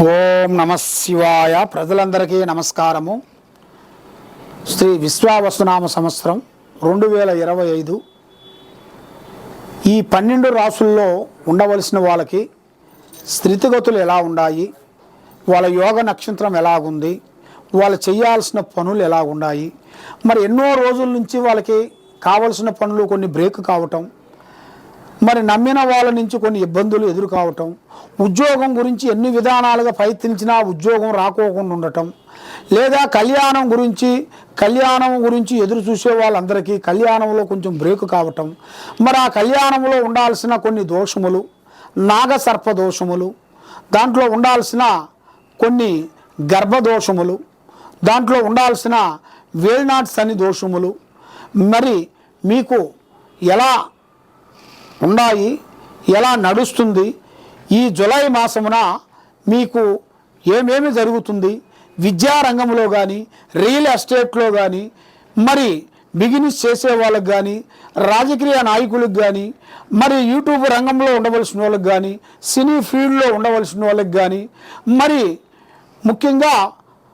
ఓం నమ శివాయ. ప్రజలందరికీ నమస్కారము. శ్రీ విశ్వావసునామ సంవత్సరం రెండు వేల ఇరవై ఐదు. ఈ పన్నెండు రాసుల్లో ఉండవలసిన వాళ్ళకి స్థితిగతులు ఎలా ఉన్నాయి వాళ్ళ యోగ నక్షత్రం ఎలాగుంది? వాళ్ళు చేయాల్సిన పనులు ఎలా ఉన్నాయి? మరి ఎన్నో రోజుల నుంచి వాళ్ళకి కావలసిన పనులు కొన్ని బ్రేక్ కావటం మరి నమ్మిన వాళ్ళ నుంచి కొన్ని ఇబ్బందులు ఎదురు కావటం ఉద్యోగం గురించి ఎన్ని విధానాలుగా ప్రయత్నించినా ఉద్యోగం రాకోకుండా ఉండటం లేదా కళ్యాణం గురించి కళ్యాణం గురించి ఎదురు చూసే వాళ్ళందరికీ కళ్యాణంలో కొంచెం బ్రేక్ కావటం మరి ఆ కళ్యాణంలో ఉండాల్సిన కొన్ని దోషములు నాగసర్ప దోషములు దాంట్లో ఉండాల్సిన కొన్ని గర్భదోషములు దాంట్లో ఉండాల్సిన వేల్నాట్స్ అని దోషములు మరి మీకు ఎలా ఉన్నాయి ఎలా నడుస్తుంది? ఈ జులై మాసమున మీకు ఏమేమి జరుగుతుంది? విద్యారంగంలో కానీ రియల్ ఎస్టేట్లో కానీ మరి బిజినెస్ చేసే వాళ్ళకి కానీ రాజకీయ నాయకులకు కానీ మరి యూట్యూబ్ రంగంలో ఉండవలసిన వాళ్ళకి కానీ సినీ ఫీల్డ్లో ఉండవలసిన వాళ్ళకి కానీ మరి ముఖ్యంగా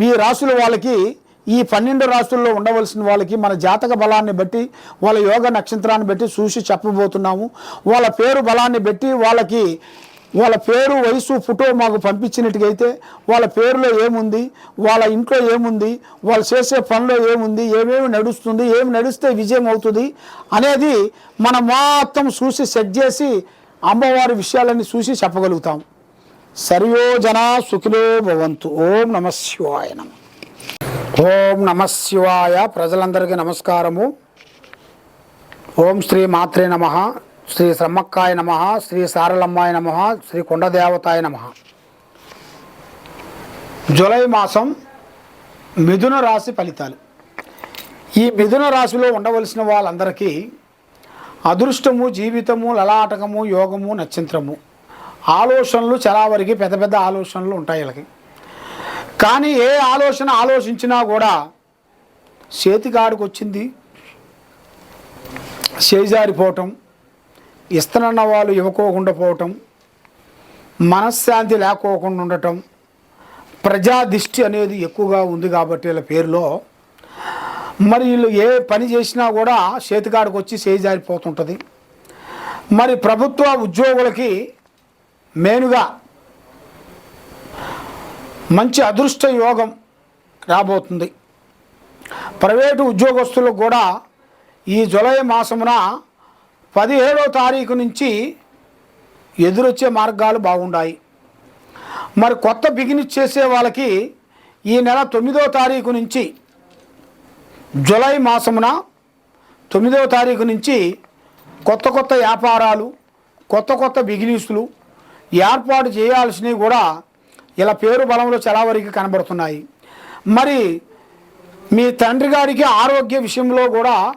మీ రాసుల వాళ్ళకి ఈ పన్నెండు రాష్ట్రాల్లో ఉండవలసిన వాళ్ళకి మన జాతక బలాన్ని బట్టి వాళ్ళ యోగ నక్షత్రాన్ని బట్టి చూసి చెప్పబోతున్నాము. వాళ్ళ పేరు బలాన్ని బట్టి వాళ్ళకి వాళ్ళ పేరు వయసు ఫోటో మాకు పంపించినట్టుగైతే వాళ్ళ పేరులో ఏముంది వాళ్ళ ఇంట్లో ఏముంది వాళ్ళు చేసే పనిలో ఏముంది ఏమేమి నడుస్తుంది ఏమి నడిస్తే విజయం అవుతుంది అనేది మనం మొత్తం చూసి సెట్ చేసి అమ్మవారి విషయాలన్నీ చూసి చెప్పగలుగుతాం. సర్వో జనా సుఖిలో భవంతు. ఓం నమ శివాయ నమ. ఓం నమ శివాయ. ప్రజలందరికీ నమస్కారము. ఓం శ్రీ మాత్రే నమ. శ్రీ సమ్మక్కాయ నమ. శ్రీ సారలమ్మాయ నమ. శ్రీ కొండదేవతాయ నమ. జూలై మాసం మిథున రాశి ఫలితాలు. ఈ మిథున రాశిలో ఉండవలసిన వాళ్ళందరికీ అదృష్టము జీవితము లలాటకము యోగము నక్షత్రము. ఆలోచనలు చాలా వరకు పెద్ద పెద్ద ఆలోచనలు ఉంటాయి వీళ్ళకి. కానీ ఏ ఆలోచన ఆలోచించినా కూడా చేతికాడికి వచ్చింది చేజారిపోవటం ఇస్తనన్న వాళ్ళు ఇవ్వకోకుండా పోవటం మనశ్శాంతి లేకోకుండా ఉండటం ప్రజాదిష్టి అనేది ఎక్కువగా ఉంది కాబట్టి వీళ్ళ పేరులో. మరి వీళ్ళు ఏ పని చేసినా కూడా చేతికాడికి వచ్చి చేజారిపోతుంటుంది. మరి ప్రభుత్వ ఉద్యోగులకి మెయిన్గా మంచి అదృష్ట యోగం రాబోతుంది. ప్రైవేటు ఉద్యోగస్తులకు కూడా ఈ జులై మాసమున పదిహేడో తారీఖు నుంచి ఎదురొచ్చే మార్గాలు బాగున్నాయి మరి కొత్త బిగినిస్ చేసే వాళ్ళకి ఈ నెల తొమ్మిదో తారీఖు నుంచి జులై మాసమున తొమ్మిదో తారీఖు నుంచి కొత్త కొత్త వ్యాపారాలు కొత్త కొత్త బిగినిస్లు ఏర్పాటు చేయాల్సినవి కూడా ఇలా పేరు బలంలో చాలా వరకు కనబడుతున్నాయి. మరి మీ తండ్రి గారికి ఆరోగ్య విషయంలో కూడా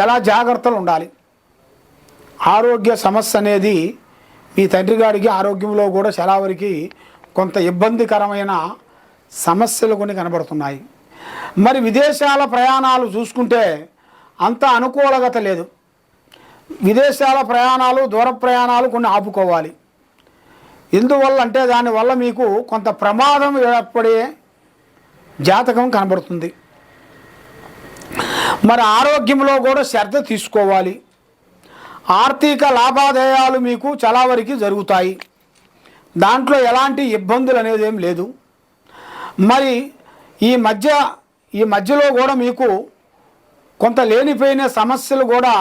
చాలా జాగ్రత్తలు ఉండాలి. ఆరోగ్య సమస్య అనేది మీ తండ్రి గారికి ఆరోగ్యంలో కూడా చాలా వరకు కొంత ఇబ్బందికరమైన సమస్యలు కొన్ని కనబడుతున్నాయి. మరి విదేశాల ప్రయాణాలు చూసుకుంటే అంత అనుకూలగత లేదు. విదేశాల ప్రయాణాలు దూర ప్రయాణాలు కొన్ని ఆపుకోవాలి. ఎందువల్ల అంటే దానివల్ల మీకు కొంత ప్రమాదం ఏర్పడే జాతకం కనబడుతుంది. మరి ఆరోగ్యంలో కూడా శ్రద్ధ తీసుకోవాలి. ఆర్థిక లాభాదాయాలు మీకు చాలా వరకు జరుగుతాయి. దాంట్లో ఎలాంటి ఇబ్బందులు అనేది ఏం లేదు. మరి ఈ మధ్య ఈ మధ్యలో కూడా మీకు కొంత లేనిపోయిన సమస్యలు కూడా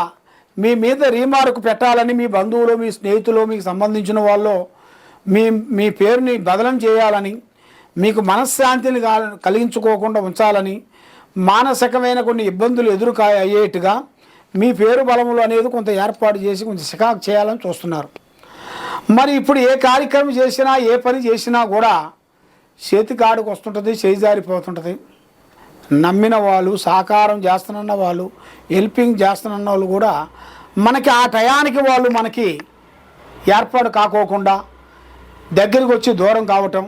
మీ మీద రీమార్క్ పెట్టాలని మీ బంధువులు మీ స్నేహితులు మీకు సంబంధించిన వాళ్ళు మీ మీ పేరుని బదలం చేయాలని మీకు మనశ్శాంతిని కలిగించుకోకుండా ఉంచాలని మానసికమైన కొన్ని ఇబ్బందులు ఎదురు అయ్యేట్టుగా మీ పేరు బలములు అనేది కొంత ఏర్పాటు చేసి కొంచెం సికాకు చేయాలని చూస్తున్నారు. మరి ఇప్పుడు ఏ కార్యక్రమం చేసినా ఏ పని చేసినా కూడా చేతి కాడుకు వస్తుంటుంది చేయి జారిపోతుంటుంది. నమ్మిన వాళ్ళు సహకారం చేస్తున్న వాళ్ళు హెల్పింగ్ చేస్తున్న వాళ్ళు కూడా మనకి ఆ టయానికి వాళ్ళు మనకి ఏర్పాటు కాకోకుండా దగ్గరికి వచ్చి దూరం కావటం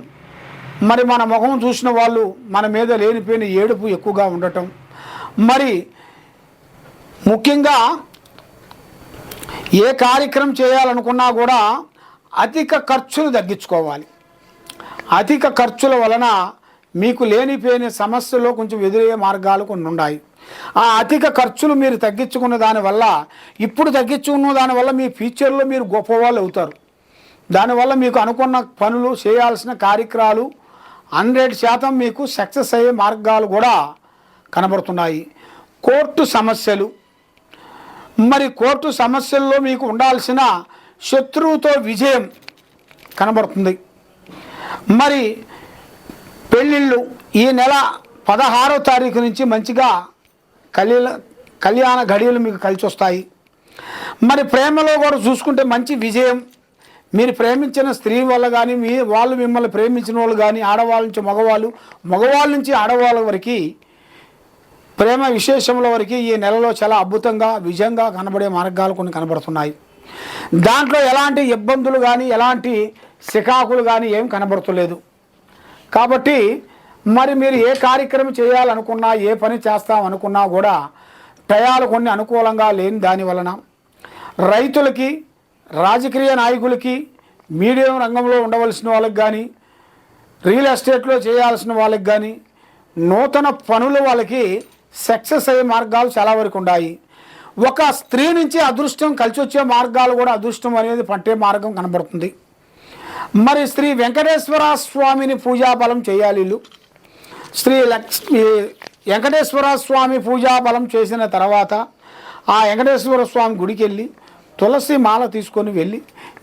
మరి మన ముఖం చూసిన వాళ్ళు మన మీద లేనిపోయిన ఏడుపు ఎక్కువగా ఉండటం. మరి ముఖ్యంగా ఏ కార్యక్రమం చేయాలనుకున్నా కూడా అధిక ఖర్చులు తగ్గించుకోవాలి. అధిక ఖర్చుల వలన మీకు లేనిపోయిన సమస్యలో కొంచెం ఎదురయ్యే మార్గాలు కొన్ని ఉన్నాయి. ఆ అధిక ఖర్చులు మీరు తగ్గించుకున్న దానివల్ల ఇప్పుడు తగ్గించుకున్న దానివల్ల మీ ఫ్యూచర్లో మీరు గొప్పవాళ్ళు అవుతారు. దానివల్ల మీకు అనుకున్న పనులు చేయాల్సిన కార్యక్రమాలు హండ్రెడ్ శాతం మీకు సక్సెస్ అయ్యే మార్గాలు కూడా కనబడుతున్నాయి. కోర్టు సమస్యలు. మరి కోర్టు సమస్యల్లో మీకు ఉండాల్సిన శత్రువుతో విజయం కనబడుతుంది. మరి పెళ్ళిళ్ళు ఈ నెల పదహారో తారీఖు నుంచి మంచిగా కళ్యాణ కళ్యాణ ఘడియలు మీకు కలిసి వస్తాయి మరి ప్రేమలో కూడా చూసుకుంటే మంచి విజయం మీరు ప్రేమించిన స్త్రీ వల్ల కానీ మీ వాళ్ళు మిమ్మల్ని ప్రేమించిన వాళ్ళు కానీ ఆడవాళ్ళ నుంచి మగవాళ్ళు మగవాళ్ళ నుంచి ఆడవాళ్ళ వరకు ప్రేమ విశేషముల వరకు ఈ నెలలో చాలా అద్భుతంగా విజయంగా కనబడే మార్గాలు కొన్ని కనబడుతున్నాయి. దాంట్లో ఎలాంటి ఇబ్బందులు కానీ ఎలాంటి సికాకులు కానీ ఏం కనబడుతలేదు. కాబట్టి మరి మీరు ఏ కార్యక్రమం చేయాలనుకున్నా ఏ పని చేస్తాం అనుకున్నా కూడా టయాలు కొన్ని అనుకూలంగా లేని దాని వలన రైతులకి రాజకీయ నాయకులకి మీడియం రంగంలో ఉండవలసిన వాళ్ళకి కానీ రియల్ ఎస్టేట్లో చేయాల్సిన వాళ్ళకి కానీ నూతన పనులు వాళ్ళకి సక్సెస్ అయ్యే మార్గాలు చాలా వరకు ఉన్నాయి. ఒక స్త్రీ నుంచి అదృష్టం కలిసి వచ్చే మార్గాలు కూడా అదృష్టం అనేది పట్టే మార్గం కనబడుతుంది. మరి శ్రీ వెంకటేశ్వర స్వామిని పూజాబలం చేయాలి వీళ్ళు. శ్రీ లక్ష్మీ వెంకటేశ్వర స్వామి పూజాబలం చేసిన తర్వాత ఆ వెంకటేశ్వర స్వామి గుడికి వెళ్ళి తులసి మాల తీసుకొని వెళ్ళి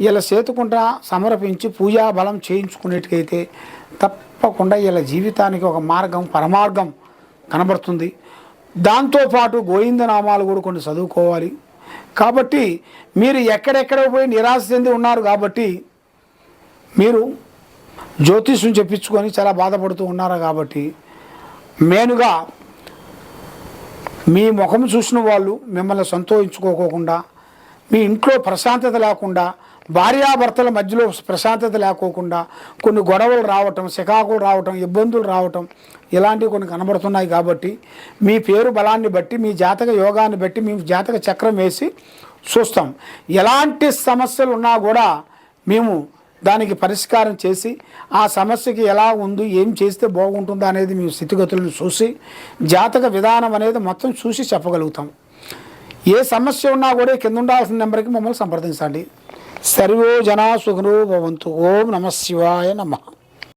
ఇలా సేతుకుంట సమర్పించి పూజా బలం చేయించుకునేట్టుకైతే తప్పకుండా ఇలా జీవితానికి ఒక మార్గం పరమార్గం కనబడుతుంది. దాంతోపాటు గోవిందనామాలు కూడా కొన్ని చదువుకోవాలి. కాబట్టి మీరు ఎక్కడెక్కడ పోయి నిరాశ చెంది ఉన్నారు కాబట్టి మీరు జ్యోతిష్యం చెప్పించుకొని చాలా బాధపడుతూ ఉన్నారు కాబట్టి మెయిన్గా మీ ముఖం చూసిన వాళ్ళు మిమ్మల్ని సంతోషించుకోకుండా మీ ఇంట్లో ప్రశాంతత లేకుండా భార్యాభర్తల మధ్యలో ప్రశాంతత లేకోకుండా కొన్ని గొడవలు రావటం చికాకులు రావటం ఇబ్బందులు రావటం ఇలాంటివి కొన్ని కనబడుతున్నాయి కాబట్టి మీ పేరు బలాన్ని బట్టి మీ జాతక యోగాన్ని బట్టి మీ జాతక చక్రం వేసి చూస్తాం. ఎలాంటి సమస్యలు ఉన్నా కూడా మేము దానికి పరిష్కారం చేసి ఆ సమస్యకి ఎలా ఉంది ఏం చేస్తే బాగుంటుందో అనేది మేము స్థితిగతులను చూసి జాతక విధానం అనేది మొత్తం చూసి చెప్పగలుగుతాం. ఏ సమస్య ఉన్నా కూడా కింద ఉండాల్సిన నెంబర్కి మమ్మల్ని సంప్రదించండి. సర్వో జనా సుఖనో భవంతు. ఓం నమ శివాయ నమః.